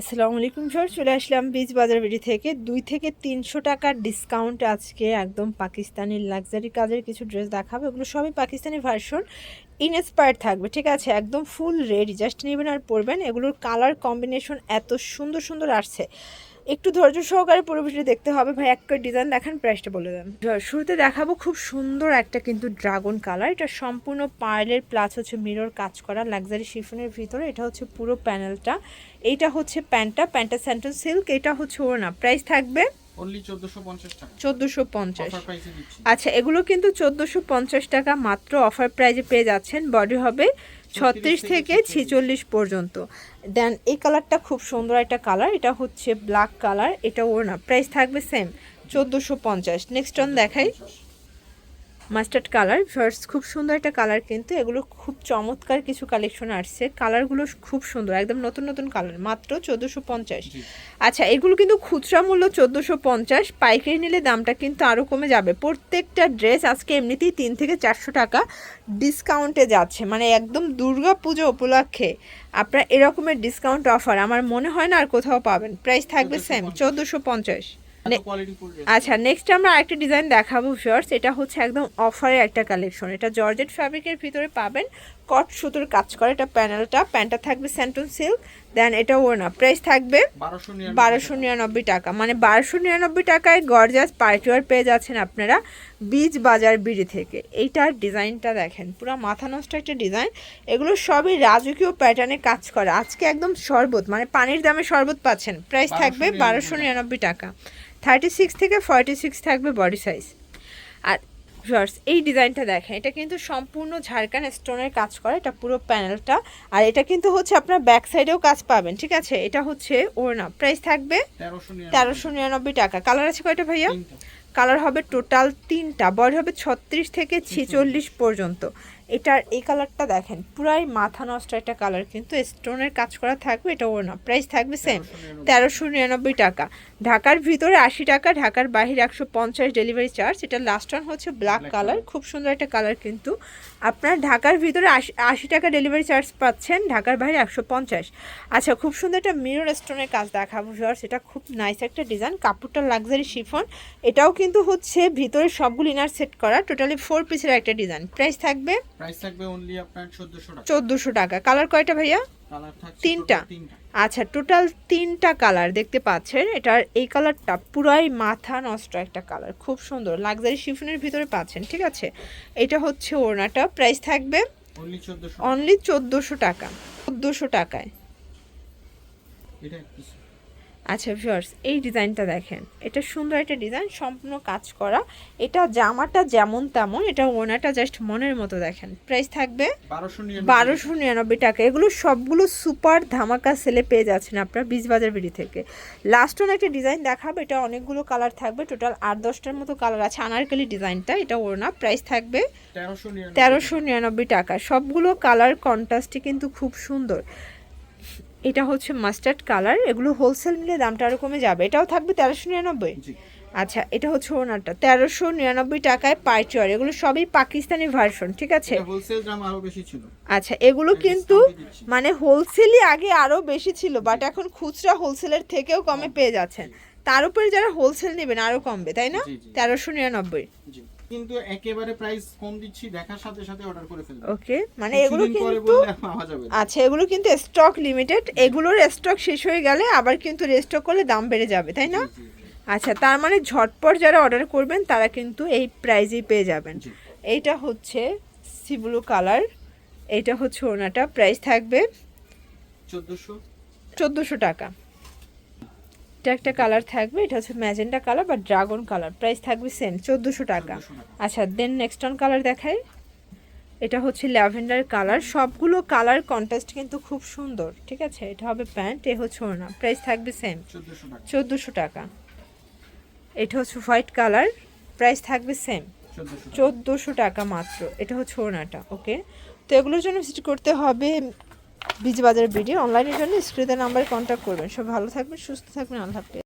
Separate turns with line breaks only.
আসসালামু আলাইকুম সর চলে আসলাম বীজ বাজার বিডি থেকে। দুই থেকে তিনশো টাকার ডিসকাউন্ট আজকে একদম পাকিস্তানি লাক্সারি কাজের কিছু ড্রেস দেখাবে। ওগুলো সবই পাকিস্তানি ভার্সন ইনস্পায়ার থাকবে, ঠিক আছে? একদম ফুল রেডি জাস্ট নেবেন আর পরবেন। এগুলোর কালার কম্বিনেশন এত সুন্দর সুন্দর আসছে। একটু ধৈর্য সহকারে পুরো ভিডিও দেখতে হবে। ভাই একটা ডিজাইন দেখান প্রাইসটা বলে দেন। শুরুতে দেখাবো খুব সুন্দর একটা কিন্তু ড্রাগন কালার এটা সম্পূর্ণ পার্লের প্লাস হচ্ছে মিরর কাজ করা লাক্সারি শিফনের ভিতরে। এটা হচ্ছে পুরো প্যানেলটা এইটা হচ্ছে প্যান্টটা প্যান্টটা স্যান্টন সিল্ক এটা হচ্ছে ওড়না। প্রাইস থাকবে
অনলি 1450 টাকা।
চোদ্দোশো পঞ্চাশ। আচ্ছা এগুলো কিন্তু চোদ্দোশো পঞ্চাশ টাকা মাত্র অফার প্রাইজে পেয়ে যাচ্ছেন। বডি হবে ছত্রিশ থেকে ছেচল্লিশ। পর্যন্ত। দেন এই কালারটা খুব সুন্দর একটা কালার এটা হচ্ছে ব্ল্যাক কালার এটা ওর না প্রাইস থাকবে সেম চোদ্দোশো পঞ্চাশ। নেক্সট অন দেখাই। মাস্টার্ড কালার ফার্স্ট খুব সুন্দর একটা কালার কিন্তু এগুলো খুব চমৎকার কিছু কালেকশন আসছে। কালারগুলো খুব সুন্দর একদম নতুন নতুন কালার মাত্র চোদ্দোশো পঞ্চাশ। আচ্ছা এগুলো কিন্তু খুচরা মূল্য চোদ্দোশো পঞ্চাশ পাইকারি নিলে দামটা কিন্তু আরও কমে যাবে। প্রত্যেকটা ড্রেস আজকে এমনিতেই তিন থেকে চারশো টাকা ডিসকাউন্টে যাচ্ছে। মানে একদম দুর্গা পুজো উপলক্ষে আপনার এরকমের ডিসকাউন্ট অফার আমার মনে হয় না আর কোথাও পাবেন। প্রাইস থাকবে সেম চোদ্দোশো পঞ্চাশ। আচ্ছা নেক্সট আমরা আরেকটা ডিজাইন দেখাবো ভিউয়ার্স এটা হচ্ছে একদম অফারের একটা কালেকশন এটা জর্জেট ফ্যাব্রিকের ভিতরে পাবেন। কট সুতোর কাজ করে এটা প্যানেলটা প্যান্টটা থাকবে স্যান্টন সিল্ক দেন এটা ওড়না প্রাইস থাকবে বারোশো নিরানব্বই টাকা। মানে বারোশো নিরানব্বই টাকায় গর্জাস পার্টিওয়ার পেয়ে যাচ্ছেন আপনারা বীজ বাজার বিড়ি থেকে। এইটার ডিজাইনটা দেখেন। পুরো মাথা নষ্ট একটা ডিজাইন এগুলো সবই রাজকীয় প্যাটার্নে কাজ করে। আজকে একদম শরবত মানে পানির দামে শরবত পাচ্ছেন। প্রাইস থাকবে বারোশো নিরানব্বই টাকা। থার্টি সিক্স থেকে ফর্টি সিক্স থাকবে বডি সাইজ আর ভিউয়ার্স এই ডিজাইনটা দেখেন এটা কিন্তু সম্পূর্ণ ঝাড়খান স্টোনের কাজ করে এটা পুরো প্যানেলটা আর এটা কিন্তু হচ্ছে আপনার ব্যাক সাইডেও কাজ পাবেন ঠিক আছে? এটা হচ্ছে ওড়না। প্রাইস থাকবে তেরোশো নিরানব্বই। টাকা। কালার আছে কয়টা ভাইয়া? কালার হবে টোটাল তিনটা। বডি হবে ছত্রিশ থেকে ছেচল্লিশ পর্যন্ত। এটার এই কালারটা দেখেন পুরাই মাথা নষ্ট একটা কালার কিন্তু স্টোনের কাজ করা থাকবে এটা ওর না। প্রাইস থাকবে সেম তেরোশো নিরানব্বই টাকা। ঢাকার ভিতরে আশি টাকা ঢাকার বাহিরে একশো পঞ্চাশ ডেলিভারি চার্জ এটা লাস্ট ওয়ান হচ্ছে ব্ল্যাক কালার খুব সুন্দর একটা কালার কিন্তু। আপনার ঢাকার ভিতরে আশি আশি টাকা ডেলিভারি চার্জ পাচ্ছেন ঢাকার বাইরে একশো পঞ্চাশ। আচ্ছা খুব সুন্দর একটা মিরর স্টোনের কাজ দেখাবো ভিউয়ার্স এটা খুব নাইস একটা ডিজাইন কাপড়টা লাক্সারি শিফন এটাও কিন্তু হচ্ছে ভিতরে সবগুলো ইনার সেট করা টোটালি ফোর পিসের একটা ডিজাইন প্রাইস থাকবে
প্রাইস থাকবে অনলি আপনার 1400 টাকা।
চোদ্দোশো টাকা। কালার কয়টা ভাইয়া?
কালার থাকছে
তিনটা। আচ্ছা টোটাল তিনটা কালার দেখতে পাচ্ছেন। এটার এই কালারটা পুরাই মাথা নষ্ট একটা কালার খুব সুন্দর। লাক্সারি শিফনের ভিতরে পাচ্ছেন ঠিক আছে? এটা হচ্ছে ওড়নাটা। প্রাইস থাকবে
অনলি 1400
চোদ্দোশো টাকা। চোদ্দোশো টাকায়।
এটা।
আচ্ছা ভিউয়ার্স এই ডিজাইনটা দেখেন। এটা সুন্দর একটা ডিজাইন সম্পূর্ণ কাজ করা। এটা জামাটা যেমন তেমন এটা ওনাটা জাস্ট মনের মতো দেখেন। প্রাইস থাকবে বারোশো নিরানব্বই টাকা। এগুলো সবগুলো সুপার ধামাকা সেলে পেয়ে যাচ্ছেন আপনারা বীজবাজার বিড়ি থেকে। লাস্ট ওন একটা ডিজাইন দেখাবো এটা অনেকগুলো কালার থাকবে। টোটাল আট দশটার মতো কালার আছে। আনারকালি ডিজাইনটা এটা ওড়না। প্রাইস থাকবে তেরোশো নিরানব্বই টাকা। সবগুলো কালার কন্ট্রাস্টই কিন্তু খুব সুন্দর। এটা হচ্ছে মাস্টার্ড কালার এগুলো হোলসেল নিলে দামটা আরও কমে যাবে। এটাও থাকবে তেরোশো নিরানব্বই। আচ্ছা এটা হচ্ছে ওনারটা। তেরোশো নিরানব্বই টাকায় পাইচুয়ার এগুলো সবই পাকিস্তানি ভার্সন ঠিক আছে? আচ্ছা এগুলো কিন্তু মানে হোলসেলই আগে আরও বেশি ছিল বাট এখন খুচরা হোলসেলের থেকেও কমে পেয়ে যাচ্ছেন। তার উপরে যারা হোলসেল নেবেন আরও কমবে তাই না। তেরোশো নিরানব্বই।
কিন্তু একেবারে প্রাইস কম দিচ্ছি দেখার সাথে সাথে অর্ডার করে ফেলবেন
ওকে মানে এগুলো কিন্তু। আচ্ছা এগুলো কিন্তু স্টক লিমিটেড এগুলোর স্টক শেষ হয়ে গেলে আবার কিন্তু রেস্টক করলে দাম বেড়ে যাবে তাই না। আচ্ছা তার মানে ঝটপট যারা অর্ডার করবেন তারা কিন্তু এই প্রাইজেই পেয়ে যাবেন। এইটা হচ্ছে সিব্লু কালার এইটা হচ্ছে ওনাটা প্রাইস থাকবে
1400
চোদ্দোশো টাকা। এটা একটা কালার থাকবে। এটা হচ্ছে ম্যাজেন্ডা কালার বা ড্রাগন কালার প্রাইস থাকবে সেম চোদ্দোশো
টাকা।
আচ্ছা দেন নেক্সট অন কালার দেখাই। এটা হচ্ছে ল্যাভেন্ডার কালার সবগুলো কালার কন্ট্রাস্ট কিন্তু খুব সুন্দর ঠিক আছে? এটা হবে প্যান্ট এ হচ্ছে ওনা প্রাইস থাকবে সেম
1400 টাকা।
চোদ্দোশো টাকা। এটা হচ্ছে হোয়াইট কালার প্রাইস থাকবে সেম
1400 টাকা।
চোদ্দোশো টাকা মাত্র। এটা হচ্ছে ওনাটা ওকে তো এগুলোর জন্য ভিজিট করতে হবে বীজবাজার ভিডিও অনলাইনের জন্য স্ক্রিনের নাম্বারে কন্ট্যাক্ট করবেন। সব ভালো থাকবেন, সুস্থ থাকবেন। আল্লাহ হাফেজ।